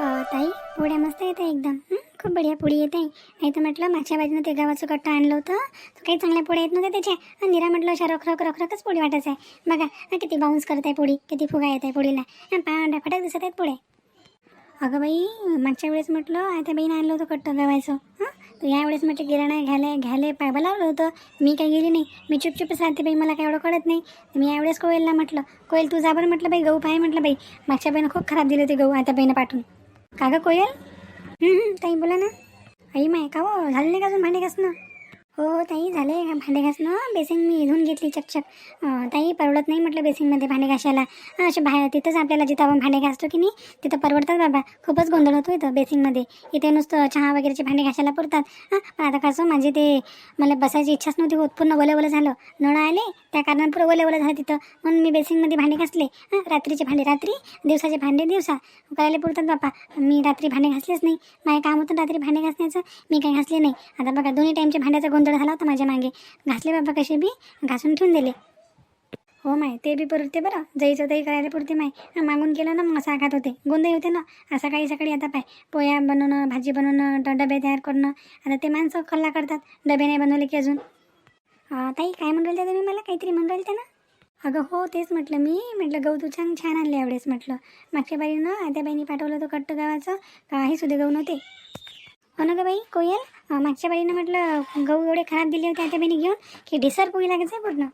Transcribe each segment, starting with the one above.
ताई पोळ्या मस्त येते एकदम. खूप बढिया पोळी येते नाही तर म्हटलं मागच्या बाजूनं ते गव्हाचं कट्टा आणलं होतं. तर काही चांगल्या पोळ्या येत नव्हत्या त्याच्या. आणि निरा म्हटलं अशा रखरख रखरखच पोळी वाटायचं आहे. बघा किती बाउन्स करत आहे पोळी किती फुगा येत आहे पोळीला पांढऱ्या फटाक दिसत आहेत पोळ्या अगं बाई मागच्या वेळेस म्हटलं आता बाईनं आणलं होतं कट्टं गव्हाचं. हां? तर यावेळेस म्हटलं किराणा घ्यायला घ्यायला पायबा लावलं होतं. मी काही गेली नाही. मी चुपचुपच राहते बाई मला काय एवढं कळत नाही. मी यावेळेस कोयलला म्हटलं कोयल तू जाबर म्हटलं बाई गहू पाय. म्हटलं बाई मागच्या बाईनं खूप खराब दिले होते गहू आता बाईनं पाठवून. का गं कोयल ताई बोला ना. आई माय का हो झाले नाही का अजून भांडे घासणं? हो हो ताई झाले भांडे घासणं. बेसिन मी धुवून घेतली चकचक. ताई परवडत नाही म्हटलं बेसिनमध्ये भांडे घासायला. असे बाहेर तिथंच आपल्याला जिथं आपण भांडे घासतो की नाही तिथं परवडतात बाबा. खूपच गोंधळ होतो इथं बेसिनमध्ये. इथे नुसतं चहा वगैरेचे भांडे घासायला पुरतात. हां पण आता कसं माझे ते मला बसायची इच्छाच नव्हती होत. पूर्ण वलं झालं. नळ आले त्या कारणानं पुरं वलं झालं तिथं. म्हणून मी बेसिनमध्ये भांडे घासले. हां रात्रीचे भांडे रात्री दिवसाचे भांडे दिवसा. करायला पुरतात बापा मी रात्री भांडे घासलेच नाही. माझे काम होतं रात्री भांडे घासण्याचं. मी काही घासले नाही. आता बघा दोन्ही टाईमचे भांड्याचा गोंधळ झाला होता माझ्या मागे. घासले बाबा कसे बी घासून ठेवून दिले. हो माय ते बी पुरते बरं. जाईचं दही करायला पुरते माय. मागून केलं ना मग असं आघात होते. गोंधळ होते ना. असं सकाळी सकाळी आता पाय. पोया बनवणं भाजी बनवणं डबे तयार करणं. आता ते माणसं खल्ला करतात. डबे नाही बनवले की अजून. ताई काय म्हणून राहिले तुम्ही मला? काहीतरी म्हणून राहिले ना? अगं हो तेच म्हटलं मी. म्हटलं गहू तू छान छान आणले यावेळेस म्हटलं. मागच्या बाईनं आत्याबाईंनी पाठवलं होतं कट्ट गावाचं काही सुद्धा गहू नव्हते. हो ना गं बाई कोयल? मागच्या बाईनं म्हटलं गहू एवढे खराब दिले होते आता बाईने घेऊन की डिसर पोळी लागायचं आहे पूर्ण.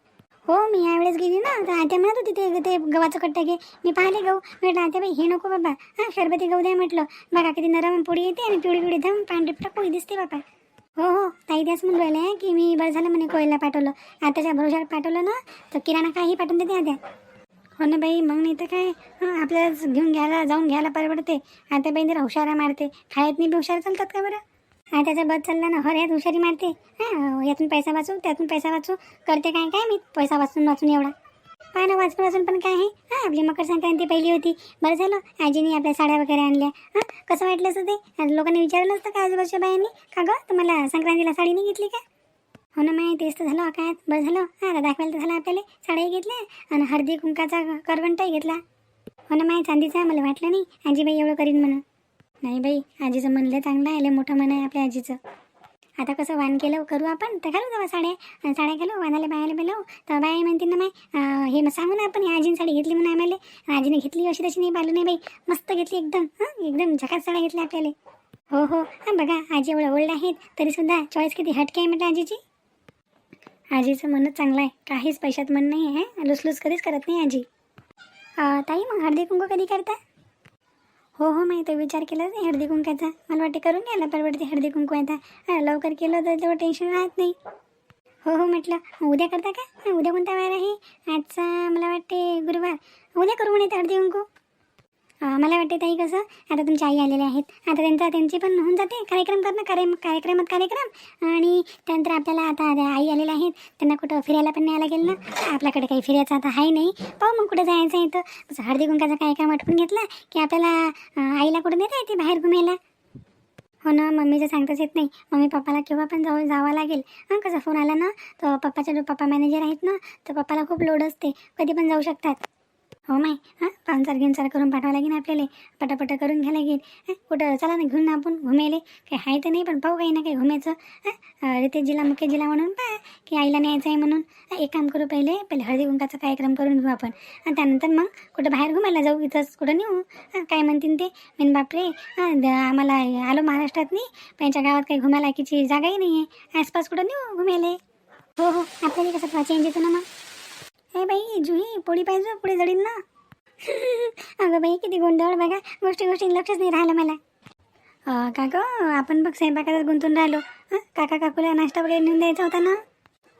हो मी यावेळेस गेली ना तर आत्या म्हणत होती ते ते गव्हाचं कट्टा घे. मी पाहिले गहू. म्हटलं आत्या बाई हे नको बाबा. हां शरबती गहू द्या म्हटलं. बघा किती नरम पोळी येते आणि पिवळी पिवळी धम पांढरिपटक पोळी दिसते बाबा. हो हो ताई त्याच म्हणून राहिले आहे की मी बरं झालं म्हणे कोयला पाठवलं. आताच्या भरोशावर पाठवलं ना तर किराणा काही पाठवून देते आत्या. हो ना बाई मग नाही तर काय? हं, आपल्याला घेऊन घ्यायला जाऊन घ्यायला परवडते. आता बाई जरा हुशारा मारते. खायत नाही बी हुशार चालतात का बरं? हा त्याचा बस चालला ना. हर यात हुशारी मारते. हां यातून पैसा वाचू त्यातून पैसा वाचू. करते काय काय मी? पैसा वाचून वाचून एवढा. पहा ना वाचून वाचून पण काय आहे? हां आपली मकर संक्रांती पहिली होती. बरं झालं. आजीने आपल्या साड्या वगैरे आणल्या. हां कसं वाटलं असं ते? आणि लोकांनी विचारलं असतं का आजूबाजूच्या बायांनी? का गं तुम्हाला संक्रांतीला साडी नाही घेतली का? हो ना माय तेच तर झालं काय? बरं झालं. हा आता दाखवायला तर झालं आपल्याला. साड्याही घेतल्या आणि हळदी कुंकाचा करवंटाही घेतला. हो ना माय चांदीचा? मला वाटलं नाही. आजीबाई एवढं करीन म्हणून. नाही बाई आजीचं म्हणलं चांगलं आहे. लय मोठं मन आहे आपल्या आजीचं. आता कसं वाण केलं करू आपण? तर घालू जावा साड्या. साड्या घालू वानाला बायाला बोलावू. तर बाय म्हणते ना माय हे मग सांगू ना आपण ही आजीने साडी घेतली म्हणून आम्हाला. आजीने घेतली अशी तशी नाही पाहिलं नाही बाई. मस्त घेतली एकदम. हां एकदम झकात साड्या घेतल्या आपल्याला. हो हो. हां बघा आजी एवढं ओल्ड आहेत तरीसुद्धा चॉईस किती हटके आहे म्हटलं आजीची. आजीचं मनच चांगलं आहे. काहीच पैशात मन नाही आहे लुसलुस कधीच करत नाही आजी. ताई मग हळदी कुंकू कधी करता? हो हो माहिती विचार केला नाही हळदी कुंकाचा. मला वाटते करून घ्यायला परवडते हळदी कुंकू आता. लवकर केलं तर तेवढं टेन्शन राहत नाही. हो हो म्हटलं उद्या करता का? उद्या कोणता वार आहे? आजचा मला वाटते गुरुवार. उद्या करू म्हणे हळदी कुंकू. मला वाटते ताई कसं आता तुमच्या आई आलेल्या आहेत. आता त्यांचा त्यांची पण होऊन जाते. कार्यक्रम करणं कार्य कार्यक्रमात कार्यक्रम. आणि त्यानंतर आपल्याला आता आई आलेल्या आहेत. त्यांना कुठं फिरायला पण न्यायला गेलं ना आपल्याकडे काही फिरायचं आता आहे नाही. पाहू मग कुठं जायचं आहे तर हळदी कुंकाचा कार्यक्रम आठवून घेतला की आपल्याला आईला कुठं नेता येते बाहेर घुमायला? हो ना मम्मीचं सांगताच येत नाही. मम्मी पप्पाला केव्हा पण जाऊ जावं लागेल. हां कसा फोन आला ना तर पप्पाच्या पप्पा मॅनेजर आहेत ना तर पप्पाला खूप लोड असते. कधी पण जाऊ शकतात. हो माय हां? पाहुणचार घेऊनचार करून पाठवावं लागेल आपल्याला. पटापट करून घ्या लागेल कुठं? चला ना घेऊन आपण घुमेले. काही आहे तर नाही पण पाहू काही ना काही घुमायचं हां? मुख्य जिला म्हणून पहा की आईला न्यायचं आहे म्हणून. एक काम करू पहिले पहिले हळदी कुंकाचा कार्यक्रम करून घेऊ आपण. आणि त्यानंतर मग कुठं बाहेर घुमायला जाऊ इथंच कुठं नेऊ. काय म्हणतील ते? मेन बापरे द- आम्हाला आलो महाराष्ट्रात नाही. त्यांच्या गावात काही घुमायला लायकीची जागाही नाही आहे आसपास कुठं नेऊ घुमायला हो हो आपल्याला कसं चेंज येतो ना मग. हे बाई जुही पोळी पाहिजे हो, पुढे जडील ना. अगं बाई किती गोंधळ बघा. गोष्टी गोष्टी लक्षच नाही राहिलं मला. का गं आपण बघ स्वयंपाकात गुंतून राहिलो. काका काकूला नाश्ता वगैरे नेऊन द्यायचा होता ना?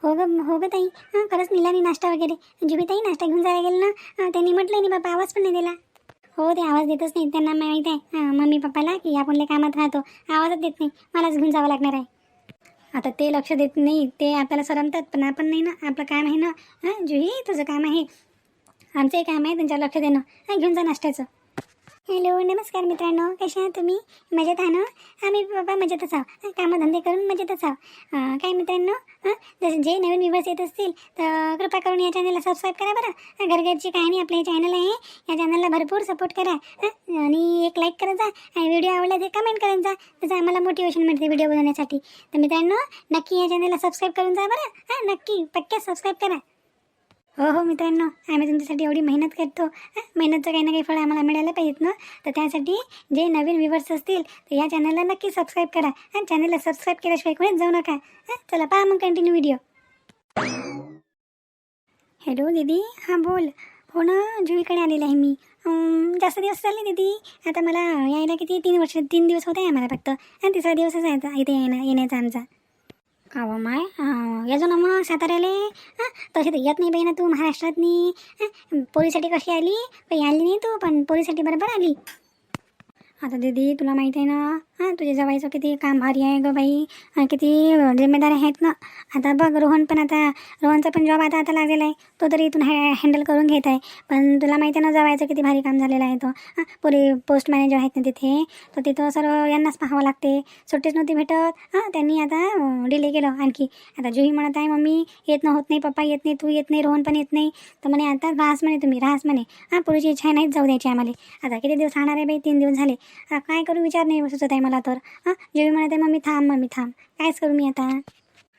हो ग हो ग ताई. हां खरंच नेला नाही नाश्ता वगैरे. जुबी ताई नाश्ता घेऊन जायला गेलं ना? त्यांनी म्हटलं नाही बाबा आवाज पण नाही दिला. हो ते आवाज देतच नाही त्यांना माहीत आहे मम्मी पप्पाला की आपण कामात राहतो. आवाजच देत नाही. मलाच घेऊन जावं लागणार आहे. आता ते लक्ष देत नाही ते आपल्याला सरमतात पण आपण नाही ना आपलं काम आहे ना. हां जुही तुझं काम आहे. आमचंही काम आहे त्यांच्यावर लक्ष देणं. हां घेऊन जा नाश्त्याचं. हॅलो नमस्कार मित्रांनो. कशा आहात तुम्ही? मजेत आहा ना? आम्ही बाबा मजेतच आहो कामधंदे करून मजेतच आहो काय मित्रांनो? जसं जे नवीन विवर्स येत असतील तर कृपा करून या चॅनलला सबस्क्राईब करा बरं. घरघरची कहाणी आपलं हे चॅनल आहे. या चॅनलला भरपूर सपोर्ट करा. आणि एक लाईक करत जा. आणि व्हिडिओ आवडला ते कमेंट करत जा. त्याचं आम्हाला मोटिवेशन मिळते व्हिडिओ बनवण्यासाठी. तर मित्रांनो नक्की या चॅनलला सबस्क्राईब करून जा बरं. हां नक्की पक्क्या सबस्क्राईब करा. हो हो मित्रांनो आम्ही तुमच्यासाठी एवढी मेहनत करतो. मेहनतचं काही ना काही फळ आम्हाला मिळायला पाहिजेत ना? तर त्यासाठी जे नवीन व्ह्युवर्स असतील तर या चॅनलला नक्की सबस्क्राईब करा. आणि चॅनलला सबस्क्राईब केल्याशिवाय कोणीच जाऊ नका. चला पहा मग कंटिन्यू व्हिडिओ हॅलो दीदी. हां बोल. हो ना जुईकडे आलेलं आहे मी. जास्त दिवस झाले दीदी. आता मला यायला किती? तीन वर्ष तीन दिवस होते आहे आम्हाला फक्त. आणि तिसरा दिवसच आहे इथे येणं येण्याचा आमचा. का माय याजो ना मग साताऱ्याले हां तर येत नाही बाई ना तू महाराष्ट्रात नी पोलीसाठी कशी आली? काही आली नाही तू पण पोलीसाठी बरोबर आली. आता दीदी तुला माहीत आहे ना हां तुझ्या जवाईचं किती काम भारी आहे गं बाई. आणि किती जिम्मेदारी आहेत ना. आता बघ रोहन पण आता रोहनचा पण जॉब आता आता लागलेला आहे. तो तरी इथून हॅ हँडल करून घेत आहे. पण तुला माहिती आहे ना जवायचं किती भारी काम झालेलं आहे तो. हां पोली पोस्ट मॅनेजर आहेत ना तिथे. तर तिथं सर्व यांनाच पाहावं लागते. सुट्टीच नव्हती भेटत. हां त्यांनी आता डिले केलं आणखी. आता जुही म्हणत आहे मम्मी येत ना होत नाही पप्पा येत नाही तू येत नाही रोहन पण येत नाही. तर म्हणे आता राहस म्हणे तुम्ही राहस म्हणे. हां पुरीची इच्छा नाहीच जाऊ द्यायची आम्हाला. आता किती दिवस राहणार आहे बाई? तीन दिवस झाले. काय करू विचार नाही सुचत आहे मला. तर. हां? जेवी म्हणते मम्मी थांब मम्मी थांब. कायच करू मी आता?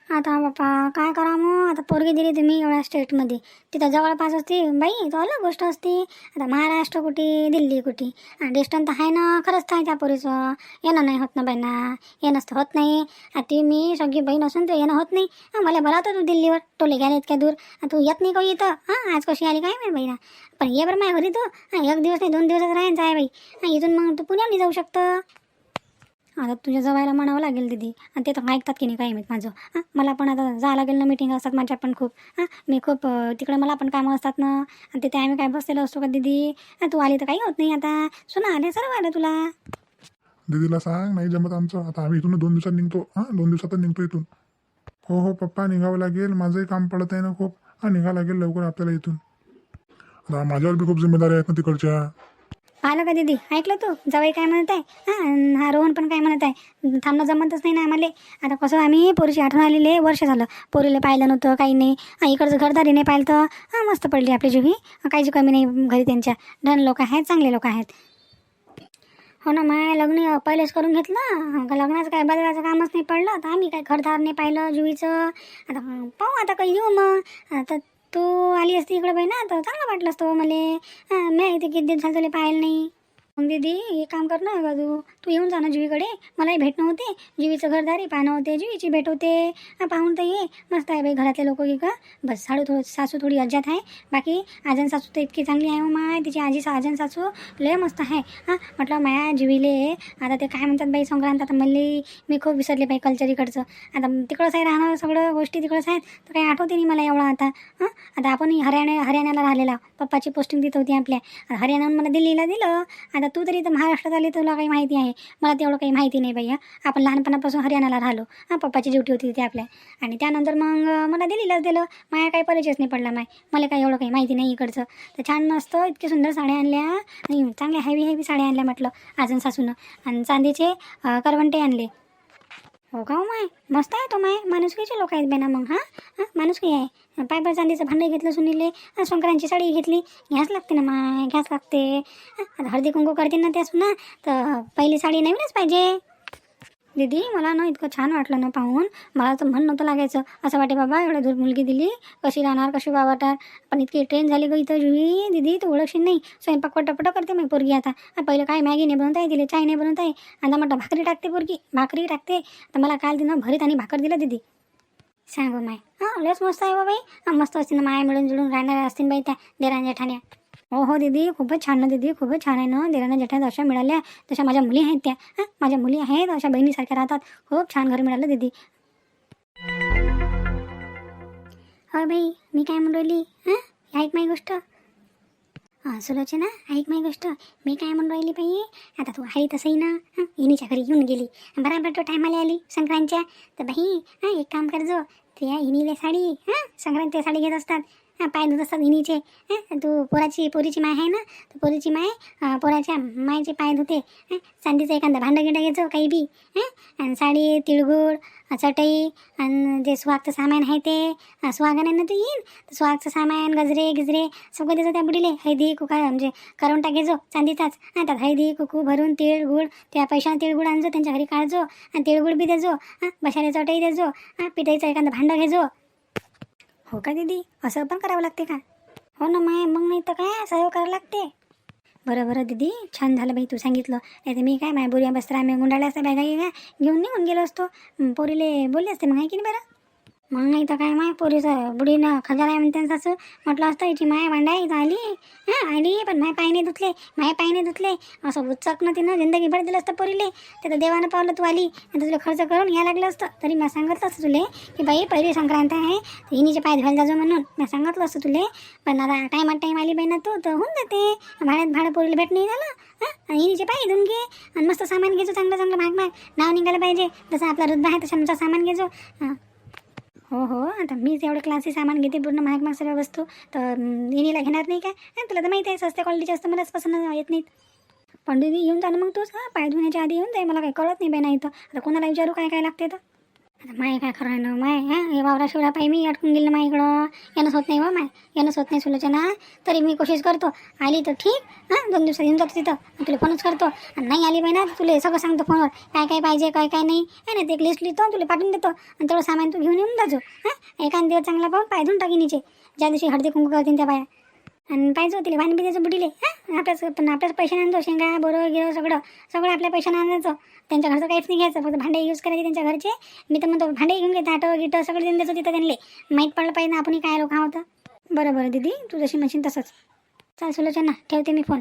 आता बाप्पा काय करा मग? आता पोरगी दिली तुम्ही एवढ्या स्टेटमध्ये तिथं जवळपास असते. बाई तो अलग गोष्ट असते. आता महाराष्ट्र कुठे दिल्ली कुठे? डिस्टन्स तर आहे ना. खरंच काय त्या पोरीचं. येणं नाही होत ना बहिणा येणं येणंच तर होत नाही. आता ती मी सगळी बहीण असून तर येणं होत नाही. हां मला होतं तू दिल्लीवर. टोले गेले इतक्या दूर. तू येत नाही का इथं? हां आज कशी आली काय माहिती बहिणा पण ये बरं माझ्या घरी तू. हां एक दिवस नाही दोन दिवसच राहायचं आहे बाई. हां इथून मग तू पुण्याला जाऊ शकतं. आता तुझ्या जवायला म्हणावं लागेल दीदी. आणि ते तर ऐकतात की नाही काय माहीत माझं. हां मला पण आता जावं लागेल ना मिटिंग असतात माझ्या पण खूप. हां मी खूप तिकडे मला पण कामं असतात ना. आणि तिथे आम्ही काय बसलेलो असतो का दीदी? हां, तू आली तर काही होत नाही आता. सुना आले सर्व आलं तुला? दीदीला सांग नाही जमत आमचं. आता आम्ही इथून दोन दिवसात निघतो. हां दोन दिवसातच निघतो इथून. हो हो पप्पा निघावं लागेल. माझंही काम पडत आहे ना खूप. हां निघावं लागेल लवकर आपल्याला इथून. आता माझ्यावर बी खूप जिम्मेदारी आहेत ना तिकडच्या. आलं का दीदी? ऐकलं तू? जवाई काय म्हणत आहे? हां हा रोहन पण काय म्हणत आहे? थांबणं जमतच नाही ना आम्हाला. आता कसं आम्ही पोरीची आठवण आलेले वर्ष झालं. पोरीला पाहिलं नव्हतं काही नाही. इकडचं घरदारी नाही पाहिलं तर हां मस्त पडली आपली जुही काहीची कमी नाही घरी त्यांच्या. धन लोक आहेत चांगले लोक आहेत. हो ना माय लग्न पहिलेच करून घेतलं. का लग्नाचं काय बदलायचं कामच नाही पडलं. तर आम्ही काय घरदार नाही पाहिलं जुईचं आता पाहू आता काही येऊ मग. आता तू आली असती इकडं बाई ना तर चांगलं वाटलं असतं हो मला. मी इथे किती दिवस झालं तुला पाहिलं नाही. मग दीदी हे काम कर ना का तू तू येऊन जा ना जुईकडे मलाही भेटणं होते जुईचं घरदारी पाहणं होते जुईची भेट होते. पाहून तर ये. मस्त आहे बाई घरातले लोक की का बस साडू थोडं सासू थोडी अज्जात आहे. बाकी आजन सासू तर इतकी चांगली आहे हो माय. तिची आजी आजन सासू लय मस्त आहे. हां म्हटलं माया जुईले आता ते काय म्हणतात बाई संक्रांत आता मल्ली मी खूप विसरले बाई कल्चर इकडचं आता तिकडंच आहे राहणं सगळं गोष्टी तिकडंच आहेत. तर काही आठवते नाही मला एवढं आता. हां आता आपण हरियाणा हरियाणाला राहिलेला पप्पाची पोस्टिंग तिथं होती आपल्या. हरियाणाहून मला दिल्लीला दिलं. आता तू तरी इथं महाराष्ट्रात आली तुला काही माहिती आहे. मला तेवढं काही माहिती नाही बाई आपण लहानपणापासून हरियाणाला राहिलो. हां पप्पाची ड्युटी होती तिथे आपल्या. आणि त्यानंतर मग मला दिलेलंच दिलं. माया काही परिचयच नाही पडला माय. मला काही एवढं काही माहिती नाही इकडचं. तर छान मस्त इतकी सुंदर साड्या आणल्या. आणि चांगल्या हेवी हेवी साड्या आणल्या म्हटलं अजून सासूनं. आणि चांदीचे करवंटे आणले. हो का हो। माय मस्त आहे तो माय माणुसकीचे लोक आहेत बेना मग हां? हां माणुसकी आहे पायपर चांदीचं भांडं घेतलं सुनीले हां, संक्रांतची साडी घेतली। घ्यास लागते ना माय घ्यास लागते। हळदी कुंकू करते ना त्या सुना तर पहिली साडी नवीनच पाहिजे। दीदी मला ना इतकं छान वाटलं ना पाहून. मला तर म्हण नव्हतं लागायचं. असं वाटे बाबा एवढं दूर मुलगी दिली. कशी राहणार कशी वावरणार? पण इतकी ट्रेन झाली गं इथं जुई दीदी तू ओळखशील नाही. स्वयंपाक पटपट करते मग पोरगी आता. पहिलं काय मॅगी नाही बनवता दिले चाय नाही बनवता आहे आता म्हटलं भाकरी टाकते पोरगी. भाकरी टाकते. तर मला काल तिनं भरीत आणि भाकर दिलं दीदी. सांगू माय. हां लस मस्त आहे बा बाई. मस्त असते ना माया मिळून जुळून राहणाऱ्या असतील बाई त्या देरांच्या ठाण्या हो हो दीदी खूपच छान ना दीदी खूपच छान आहे ना. देराना जठ्या अशा मिळाल्या. तशा माझ्या मुली आहेत त्या. हां माझ्या मुली आहेत अशा बहिणीसारख्या राहतात. खूप छान घर मिळालं दीदी. हो बाई मी काय म्हणून राहिली? हां ऐक माझी गोष्ट. हां सुलोचना ऐक माझी गोष्ट. मी काय म्हणून राहिली बाई? आता तू आहे तसंही ना? हां इनीच्या घरी येऊन गेली. बराबर तो टायमाला आली संक्रांतच्या. तर बाई हां एक काम कर जो. त्या इनीले साडी हां संक्रांती साडी घेत असतात. पाय धुत असतात हिनीचे तू पोराची पोरीची माय आहे ना? तर पोरीची माय पोराच्या मायचे पाय धुते चांदीचं एखादं भांडं गिंडं घ्यायचं काही बी आणि साडी तिळगुळ चटई आणि जे सुहागचं सामान आहे ते अं, सुहागण ना तू येईन? तर सुहागचं सामान गजरे गिजरे सगळं देतो त्या बुडीले हळदी कुका म्हणजे करून टाकायचो चांदीचाच हा त्यात हळदी कुकू भरून तिळ गुळ त्या पैशाने तिळगुळ आणजो त्यांच्या घरी काढजो आणि तिळगुळ बी देजो बशाले चटई देजो हा पिठाईचं एखादं भांडं घेजो हो का दीदी? असं पण करावं लागते का? हो ना माय मग नाही तर काय सर्व करावं लागते. बरं बरं दीदी छान झालं बाई तू सांगितलं. नाही तर मी काय माय बोरिया बसरा आम्ही गुंडाळ्या असत्या बॅगा घेऊन निघून गेलो असतो. पोरीले बोलले असते मग आहे की नाही बरं? मग नाही तर काय माय पोरीचं बुडीनं खजाला आहे म्हणते सासू म्हटलं असतं हिची माय भांडा इथं आली हां आली पण माय पाय नाही धुतले माय पायने धुतले. असं उच्चकनं तिनं जिंदगीभर दिलं असतं पोरीले. ते तर देवानं पावलं तू आली आणि तुला खर्च करून या लागलं असतं. तरी मी सांगितलं असतं तुले की बाई पहिली संक्रांत आहे तर हिनीचे पाय धुवायला जाजो म्हणून मी सांगितलं असतं तुले. पण आता टायमात टाईम आली बाई ना तू तर होऊन जाते. भाड्यात भाडं पोरीला भेट नाही झालं हां? हिनीचे पाय धुवून घे आणि मस्त सामान घेजो चांगलं चांगलं भाग भाग नाव निघालं पाहिजे. जसं आपला रुद्ध आहे तसं आमचं सामान घेजो. हां. हो हो. आता मीच एवढे क्लासेस सामान घेते पूर्ण महाग महाग सगळ्या वस्तू तर इनीला घेणार नाही काय? हा, तुला तर माहीत आहे सस्त्या क्वालिटीचे असतं मलाच पसंत येत नाहीत. पण येऊन जा ना मग तूच. हां पाय धुण्याच्या आधी येऊन जाय मला काही कळत नाही बाई नाही तर. आता कोणाला विचारू काय काय लागते तर? आता माय काय खरं ना माय हां? हे वावरा शिवरा पाय मी अटकून गेलं माय इकडं यानंच होत नाही बा माय यानंच होत नाही सुलोचना. तरी मी कोशिश करतो. आली तर ठीक हां? दोन दिवसात येऊन जातो तिथं. तुला फोनच करतो. आणि नाही आली बाई ना तुले तुला सगळं सांगतो फोनवर. काय काय पाहिजे काय काय नाही. आहे ना ते एक लिस्ट लिहितो तुला पाठवून देतो. आणि तेवढं सामान तू घेऊन येऊन जाजो हां? एखाद दिवस चांगला पाहून पाय धुवून टाकी नीचे ज्या दिवशी हळदी कुंकू करतील त्या बाया. आणि पाहिजे होतील भांडी बी त्याचं बुडीले हां? आपल्याच पण आपल्याच पैशाने आणतो शेंगा बोरं गिरं सगळं. सगळं आपल्या पैशाने आणायचं. त्यांच्या घरचं काहीच नाही घ्यायचं फक्त भांडे यूज करायचे त्यांच्या घरचे. मी तर म्हणतो भांडे घेऊन घेते आटं गिटं सगळं देऊन द्यायचं तिथं त्यांना माहीत पडलं पाहिजे ना आपण काय लोक होतं बरं बरं दीदी तू जशी म्हणशील तसंच. चाल सुलोचना ठेवते मी फोन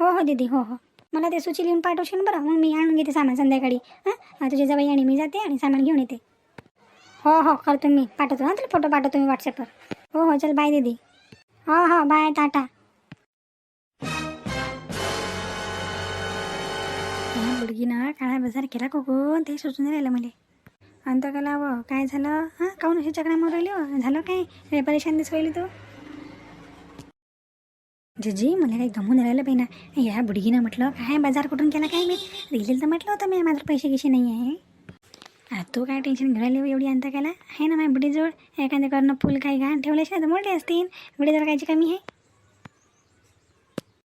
हो हो दीदी हो हो. मला ते सुची लिहून पाठवशील बरं? मग मी आणून घेते सामान संध्याकाळी. हां? तुझी जवळ आणि मी जाते आणि सामान घेऊन येते. हो हो करतो मी. पाठवतो हां? तुला फोटो पाठवतो मी व्हॉट्सअपवर हो हो चल बाय दीदी. हो हो बाय टाटा. बुडगीनं काळा बाजार केला कोकून ते सुचून राहिलं मला. अंत कला व काय झालं? हां काऊन अशी चक्रा मारून राहिली? झालं काय? रे परेशान दिसू राहिली तू. जजी मला काही गमून राहिलं पाहिजे ना या बुडगीनं म्हटलं काय बाजार कुठून केला काय मी? दिलेलं तर म्हटलं होतं मी माझं पैसे गिसे नाही आहे. तू काय टेन्शन घ्यायला एवढी अंत केला? आहे ना माझ्या बुडीजवळ एखाद्या करणं फुल काही घाण ठेवल्याशिवाय तर मोठे असतील. बुडी कायची कमी आहे?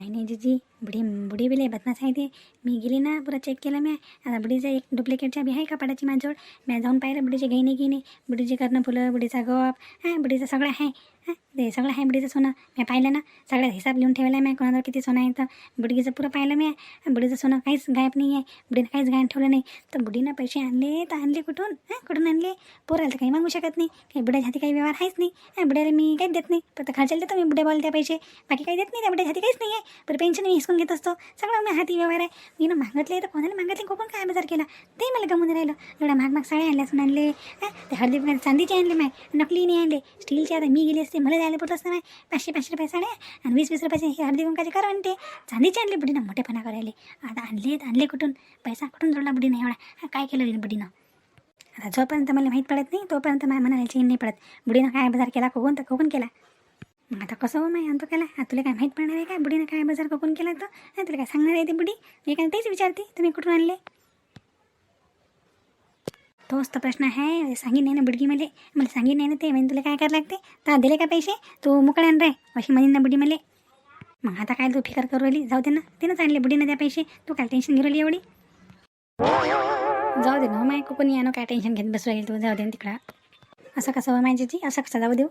नाही नाही जीजी. बुढी बुढी बिले बदमाश आहे ते. मी गेली ना पुरा चेक केलं मी. आता बुडीचं एक डुप्लिकेटच्या बी आहे कपाडाची माझ्याजवळ? मी जाऊन पाहिलं बुढीचे घेई नाही बुढीचे नाही करणं फुलं बुढीचा गप. हां बुढीचं सगळं आहे. हां ते सगळं आहे बुढीचं सोनं. मी पाहिलं ना सगळ्यात हिसाब लिहून ठेवला आहे मी कोणावर किती सोनं आहे तर. बुडीचं पुरं पाहिलं मी. बुढीचं सोनं काहीच गायब नाही आहे बुढीनं काहीच गायब ठेवलं नाही. तर बुढीनं पैसे आणले तर आणले कुठून? हां कुठून आणले? पोराला तर काही मागू शकत नाही. काही बुड्याच्या हाती काही व्यवहार आहेच नाही. हां बुड्याला मी काहीच देत नाही. फक्त खर्चाला देतो मी बुड्या बोलते पैसे. बाकी काही देत नाही त्या बुड्याच्या हाती काहीच नाही आहे पण पेन्शन मी हिसकून घेत असतो. सगळं मी हाती व्यवहार आहे. मी ना मागितले तर कोणाला मागितले? कोण काय बाजार केला? ते मला गमून राहिलं. एवढ्या महाग महाग साड्या आणल्या असून आणले. ते हळदी चांदीचे आणले माय. नकली नाही आणले. स्टीलचे आता मी गेली असते. मला जायला पडत असतं माय. पाचशे पाचशे रुपये साड्या आणि वीस वीस रुपयाचे हे हळदी कुंकाचे करा आणि चांदीचे आणले बुडीनं. मोठेपणा करायले आता आणले आणले कुठून? पैसा कुठून जोडला बुडीनं एवढा? काय केलं बुडीनं? आता जोपर्यंत मला माहीत पडत नाही तोपर्यंत माझ्या मनाला चेन नाही पडत. बुडीनं काय बाजार केला? कोकण तर कोकण केला. मग आता कसं हो माय आणतो केला आता तुला काय माहीत पडणार आहे काय बुडीनं काय बाजार बघून केला तर हा, तुला काय सांगणार आहे ते बुडी? मी काय तेच विचारते तुम्ही कुठून आणले? तोच तर प्रश्न आहे. सांगीन नाही ना बुडगी मले. मला सांगीन नाही ना ते म्हणजे तुला काय करायला लागते? तर दिले का पैसे? तू मुकड्यान रे अशी म्हणीन ना बुडी मले. मग आता काय तू फिकर करू राहिली? जाऊ दे ना. तिनंच आणले बुडीनं त्या पैसे. तू काय टेन्शन घेऊ राहिली एवढी? जाऊ दे ना हो, माय कोणी यानं काय टेन्शन घेत बसू राहील तू. जाऊ दे ना तिकडं. असं कसं हो माझ्याची असं कसं जाऊ देऊ?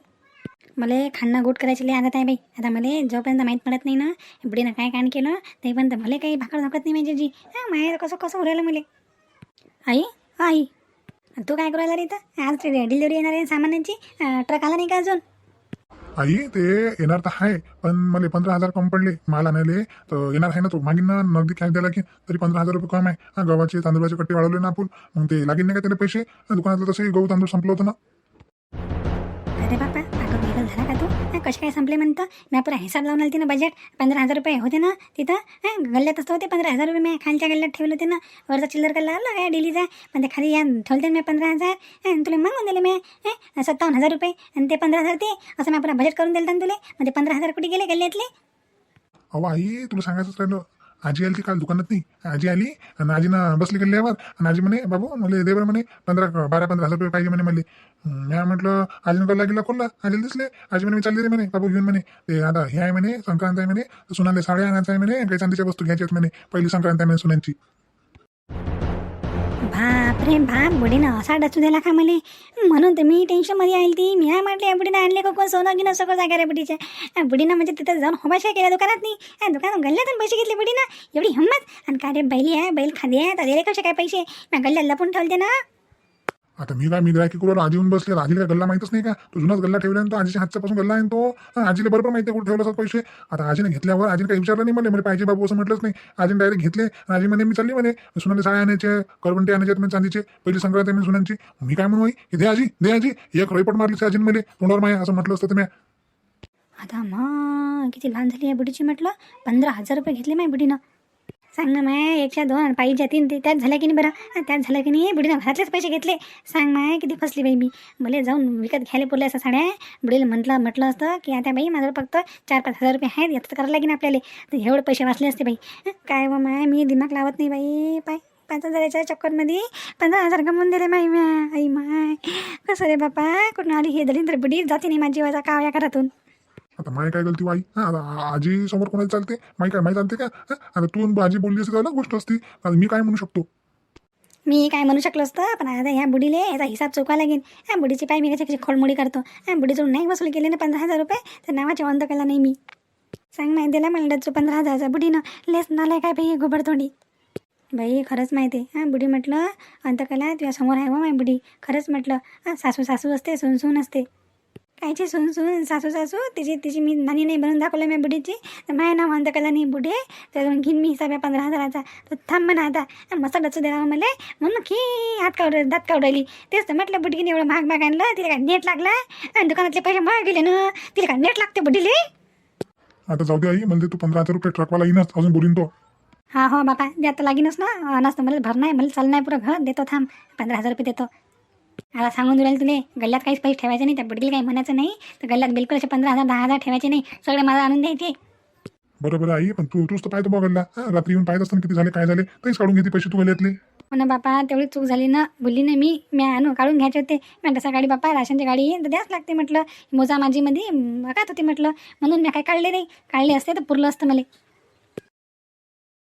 मला खाणं गोट करायची लई आदत आहे बाई. आता मला जोपर्यंत माहीत पडत नाही ना बुडीनं काय कान केलं तेपर्यंत मला काही भाकर धकत नाही माझ्याची हां माहेर कसं कसं उरायला मला. आई आई. तू काय करायला रे इथं? आज डिलिव्हरी येणार आहे सामानांची ट्रक आला नाही का अजून? आई ते येणार तर आहे पण मला पंधरा हजार कमी पडले. माल आणायले तर येणार आहे ना तो? मागीन ना नगदी कॅश द्यायला की तरी पंधरा हजार रुपये कम आहे गव्हाचे तांदूळाचे कट्टे वाढवले ना आपण मग ते लागेल नाही का त्याला पैसे? दुकानातलं तसंही गहू तांदूळ संपलं होतं ना. कसे काय संपले म्हणतं? मी पुरा हिसाब लावून आली ना बजेट पंधरा हजार रुपये होते ना तिथं. हां गल्ल्यात तर होते पंधरा हजार रुपये. मी खालच्या गल्ल्यात ठेवले होते ना. वरचा चिल्लर गल्ला आला काय डेलीचा पण ते खाली या ठेवते मी पंधरा हजार. हं, तुला मागून दिले मी. सत्तावन्न हजार रुपये. आणि ते पंधरा हजार ते असं मी पुरा बजेट करून दिलं ना तुले. ते पंधरा हजार कुठे गेले गल्ल्यातले? अहो आई तुला सांगायचं राहिलं. आजी आली ती काल दुकानात नाही. आजी आली आणि आजीनं बसली गल्ल्यावर आणि आजी म्हणे बाबू मला दे बरं म्हणे पंधरा बारा पंधरा हजार रुपये पाहिजे म्हणे मला मी म्हटलं आजीनं गल्ला गेला खोलला आजीला दिसले. आजी म्हणे विचारले रे म्हणे. बाबू घेऊन म्हणे. ते आता हे आहे म्हणे संक्रांत आहे म्हणे. सुनाले साड्या आणायचं आहे म्हणे. काही चांदीच्या वस्तू घ्यायच्या आहेत म्हणे. पहिली संक्रांत आहे म्हणे सुनांची. बापरे बाप बुडीनं असा डचू दिला का मला म्हणून तर मी टेन्शनमध्ये आली ती. मी काय म्हटली बुडीनं आणले का कोण सोनं गिनं सगळं जागा रे बुडीच्या बुडीनं म्हणजे तिथं जाऊन होबाशा केल्या दुकानात नाही दुकानात गल्ल्यातून पैसे घेतले बुडीनं एवढी हिंमत. आणि का रे बैली आहे बैल खाली आहे तर कसे काय पैसे? मी गल्ल्यात लपून ठेवते ना. आता मी काय मी गिरायकी करू आजी येऊन बसले आजीला काय गल्ला माहितच नाही का? तो जुनाच गल्ला ठेवला तो आजीच्या हातच्या पासून गल्ला आहे तो? आजीला बरोबर माहिती कुठे ठेवला असतात पैसे. आता आजीने घेतल्यावर आजीने काही विचारलं नाही मला. मला पाहिजे बाबू असं म्हटलंच नाही. आजीने डायरेक्ट घेतले आजी म्हणे मी चालली म्हणे. सुनाने साड्या आणायचे करवंटे आणायचे मी चांदीचे. पहिली संक्रांत मी सुनांची. मी काय म्हणू की दे आजी दे आजी. एक रोईपट मारली आजीने मला. तोंडावर माय असं म्हटलं असतं तुम्ही आता मा किती लहान झाली या बिडीची म्हटलं? पंधरा हजार रुपये घेतले माय बिडीनं. सांग ना माय एकशे दोन पाहिजे तीन ते त्यात झालं की नाही बरं? त्यात झालं की नाही? बुडीनं घरातलेच पैसे घेतले. सांग माय किती फसली बाई मी. भले जाऊन विकत घ्यायला पुरले असं साड्या. बुडील म्हटलं म्हटलं असतं की आता बाई माझं फक्त चार पाच हजार रुपये आहेत. याचं तर करायला लागेल आपल्याला. तर एवढे पैसे वाचले असते बाई. काय व माय मी दिमाग लावत नाही बाई. पाय पाच हजाराच्या चक्करमध्ये पंधरा हजार गमवून दिले माई माय. आई माय कसं रे बापा? कुठून आली हे दलिंद्र? बुडी जाते नाही माझी वाजा कावया घरातून. आता माय काय गलती वाई? हा आता आजी समोर कोणाला चालते? माई काय माई चालते का? आता तू आजी बोलली असते तर गोष्ट असती. आता मी काय म्हणू शकतो? मी काय म्हणू शकलो असतं पण आता ह्या बुडीले याचा हिसाब चुकवा लागेल. ह्या बुडीची पाय मी कशी कशी खोडमोडी करतो? ह्या बुडीकडून नाही वसूल केले ना पंधरा हजार रुपये तर नावाचे वंत केला नाही मी. सांग माहिती दिला मला डचू पंधरा हजारचा बुडीनं. लेस नालाय काय बाई गोबर थोडी? बाई खरंच माहिती आहे. हां बुडी म्हटलं अंतकला तुझ्या समोर आहे व माय बुडी. खरंच म्हटलं हां सासू सासू असते सून सून असते. कायची सून सून सासू सासू तिची तिची मी नानी नाही बनवून दाखवलं मी बुडीची तर माझ्या नाव अंतकला नाही बुडे तर घेईन मी हिसाब आहे पंधरा हजाराचा. तर थांब म्हणा आता. मस्त डचू द्यावा मला म्हणून की हात कावड दात कावडली तेच तर म्हटलं बुडकीने एवढं महाग महाग आणलं तिला काय नेट लागला? आणि दुकानातले पैसे महाग गेले ना. तिला काय नेट लागते बुडीले आता जाऊ दे आई म्हणजे तू पंधरा हजार रुपये ट्रकवाला येईनच अजून बोलीन तो. हा हो बापा. द्या तर लागीनच ना. नसतं मला भर नाही मला चालणार पुरं. घर देतो थांब. पंधरा हजार रुपये देतो. आता सांगून राहील तुले? गल्ल्यात काहीच पैसे ठेवायचे नाही त्या बुडीला काही म्हणायचं नाही? तर गल्ल्यात बिलकुल असे पंधरा हजार दहा हजार ठेवायचे नाही. सगळे मला आणून द्यायचे. बरं बरं आई पण तू तूच तर पाहतो बघायला रात्री येऊन पाहत असताना किती झाले काय झाले तरीच काढून घेते पैसे तू गल्यातले हो ना बापा तेवढी चूक झाली ना बोलली ना मी मी आणू काढून घ्यायचे होते. म्हटलं सकाळी बापा राशनची गाडी येईन तर द्याच लागते म्हटलं. मोजा माझीमध्ये बघत होती म्हटलं. म्हणून मी काय काढले नाही. काढले असते तर पुरलं असतं मला.